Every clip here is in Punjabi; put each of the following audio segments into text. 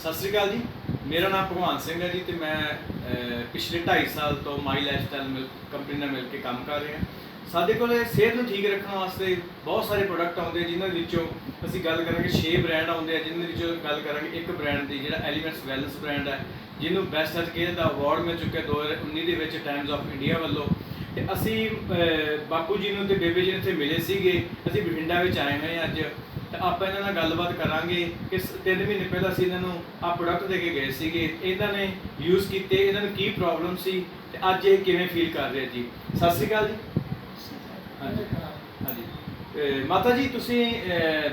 ਸਤਿ ਸ੍ਰੀ ਅਕਾਲ ਜੀ। ਮੇਰਾ ਨਾਮ ਭਗਵਾਨ ਸਿੰਘ ਹੈ ਜੀ ਤੇ ਮੈਂ ਪਿਛਲੇ 2.5 ਸਾਲ ਤੋਂ ਮਾਈ ਲਾਈਫਸਟਾਈਲ ਮਿਲ ਕੰਪਨੀ ਨਾਲ ਮਿਲ ਕੇ ਕੰਮ ਕਰ ਰਿਹਾ। ਸਾਡੇ ਕੋਲ ਸਿਹਤ ਨੂੰ ਠੀਕ ਰੱਖਣ ਵਾਸਤੇ ਬਹੁਤ ਸਾਰੇ ਪ੍ਰੋਡਕਟ ਆਉਂਦੇ ਆ, ਜਿਨ੍ਹਾਂ ਵਿੱਚੋਂ ਅਸੀਂ ਗੱਲ ਕਰਾਂਗੇ 6 ਬ੍ਰਾਂਡ ਆਉਂਦੇ ਆ, ਜਿਨ੍ਹਾਂ ਵਿੱਚੋਂ ਗੱਲ ਕਰਾਂਗੇ ਇੱਕ ਬ੍ਰਾਂਡ ਦੀ, ਜਿਹੜਾ ਐਲੀਮੈਂਟਸ ਵੈਲਨੈਸ ਬ੍ਰਾਂਡ ਹੈ, ਜਿਹਨੂੰ ਬੈਸਟ ਹੈਲਥ ਕੇਅਰ ਦਾ ਅਵਾਰਡ ਮਿਲ ਚੁੱਕਿਆ 2019 ਦੇ ਵਿੱਚ ਟਾਈਮਜ਼ ਆਫ ਇੰਡੀਆ ਵੱਲੋਂ। ਤੇ ਅਸੀਂ ਬਾਪੂ ਜੀ ਨੂੰ ਤੇ ਬੇਬੇ ਜੀ ਨੂੰ ਇੱਥੇ ਮਿਲੇ ਸੀਗੇ। ਅਸੀਂ ਬਠਿੰਡਾ ਵਿੱਚ ਆਏ ਹੋਏ ਅੱਜ। ਤੇ ਆਪਾਂ ਇਹਨਾਂ ਨਾਲ ਗੱਲਬਾਤ ਕਰਾਂਗੇ ਕਿ ਸ- ਤਿੰਨ ਮਹੀਨੇ ਪਹਿਲਾਂ ਅਸੀਂ ਇਹਨਾਂ ਨੂੰ ਆ ਪ੍ਰੋਡਕਟ ਦੇ ਕੇ ਗਏ ਸੀਗੇ। ਇਹਨਾਂ ਨੇ ਯੂਜ਼ ਕੀਤੇ, ਇਹਨਾਂ ਨੂੰ ਕੀ ਪ੍ਰੋਬਲਮ ਸੀ ਤੇ ਅੱਜ ਇਹ ਕਿਵੇਂ ਫੀਲ ਕਰ ਰਹੇ ਜੀ? ਸਤਿ ਸ੍ਰੀ ਅਕਾਲ ਜੀ। ਹਾਂਜੀ ਹਾਂਜੀ। ਮਾਤਾ ਜੀ, ਤੁਸੀਂ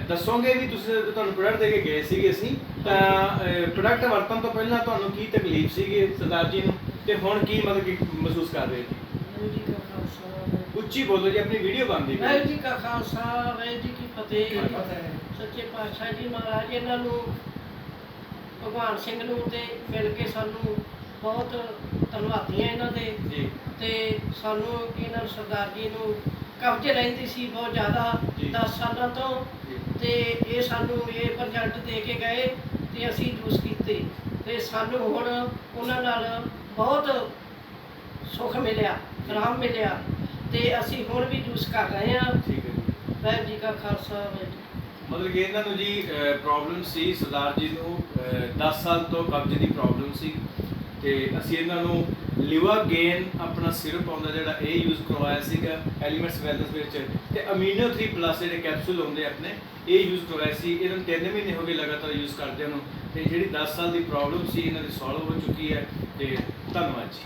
ਦੱਸੋਗੇ ਵੀ ਤੁਸੀਂ ਤੁਹਾਨੂੰ ਪ੍ਰੋਡਕਟ ਦੇ ਕੇ ਗਏ ਸੀਗੇ ਅਸੀਂ, ਤਾਂ ਪ੍ਰੋਡਕਟ ਵਰਤਣ ਤੋਂ ਪਹਿਲਾਂ ਤੁਹਾਨੂੰ ਕੀ ਤਕਲੀਫ ਸੀਗੀ ਸਰਦਾਰ ਜੀ ਨੂੰ? ਤੇ ਹੁਣ ਕੀ ਮਤਲਬ ਕਿ ਮਹਿਸੂਸ ਕਰ ਰਹੇ ਜੀ ਵਾਹਿਗੁਰੂ ਜੀ ਕਾ ਖਾਲਸਾ ਉੱਚੀ ਬੋਲੋ ਜੀ ਆਪਣੀ ਵੀਡੀਓ ਬਣਦੀ ਪਈ। ਵਾਹਿਗੁਰੂ ਜੀ ਕਾ ਖਾਲਸਾ ਵਾਹਿਗੁਰੂ ਜੀ ਕੀ ਫਤਿਹ। ਸੱਚੇ ਪਾਤਸ਼ਾਹ ਜੀ ਮਹਾਰਾਜ ਇਹਨਾਂ ਨੂੰ ਭਗਵਾਨ ਸਿੰਘ ਨੂੰ ਤੇ ਮਿਲ ਕੇ ਸਾਨੂੰ ਬਹੁਤ ਧੰਨਵਾਦੀਆਂ ਇਹਨਾਂ ਦੇ ਜੀ ਤੇ ਸਾਨੂੰ ਇਹਨਾਂ ਸਰਦਾਰ ਜੀ ਨੂੰ ਕਬਜ਼ੇ ਰਹਿੰਦੀ ਸੀ ਬਹੁਤ ਜ਼ਿਆਦਾ ਜੀ। 10 ਸਾਲਾਂ ਤੋਂ ਤੇ ਇਹ ਸਾਨੂੰ ਇਹ ਪ੍ਰੋਜੈਕਟ ਦੇ ਕੇ ਗਏ ਤੇ ਅਸੀਂ ਯੂਜ਼ ਕੀਤੇ ਤੇ ਸਾਨੂੰ ਹੁਣ ਉਹਨਾਂ ਨਾਲ ਬਹੁਤ ਸੁੱਖ ਮਿਲਿਆ ਆਰਾਮ ਮਿਲਿਆ ਤੇ ਅਸੀਂ ਹੁਣ ਵੀ ਯੂਜ਼ ਕਰ ਰਹੇ ਹਾਂ। ਠੀਕ ਹੈ ਜੀ। ਵਾਹਿਗੁਰੂ ਜੀ ਕਾ ਖਾਲਸਾ ਵਾਹਿਗੁਰੂ ਜੀ ਮਤਲਬ ਕਿ ਇਹਨਾਂ ਨੂੰ ਜੀ ਪ੍ਰੋਬਲਮ ਸੀ ਸਰਦਾਰ ਜੀ ਨੂੰ ਅਹ, 10 ਸਾਲ ਤੋਂ ਕਬਜ਼ ਦੀ ਪ੍ਰੋਬਲਮ ਸੀ ਤੇ ਅਸੀਂ ਇਹਨਾਂ ਨੂੰ ਲਿਵਾ ਗੇਨ ਆਪਣਾ ਸਿਰਪ ਆਉਂਦਾ ਜਿਹੜਾ ਇਹ ਯੂਜ਼ ਕਰਵਾਇਆ ਸੀਗਾ ਐਲੀਮੈਂਟਸ ਵੈਲਨੈਸ ਵਿੱਚ ਤੇ ਅਮੀਨੋ 3 ਪਲੱਸ ਜਿਹੜੇ ਕੈਪਸੂਲ ਹੁੰਦੇ ਆਪਣੇ ਇਹ ਯੂਜ਼ ਕਰਵਾਇਆ ਸੀ। ਇਹਨਾਂ ਨੂੰ 3 ਮਹੀਨੇ ਹੋ ਗਏ ਲਗਾਤਾਰ ਯੂਜ਼ ਕਰਦੇ ਨੂੰ ਤੇ ਜਿਹੜੀ 10 ਸਾਲ ਦੀ ਪ੍ਰੋਬਲਮ ਸੀ ਇਹਨਾਂ ਦੀ ਸੋਲਵ ਹੋ ਚੁੱਕੀ ਹੈ ਤੇ ਧੰਨਵਾਦ ਜੀ।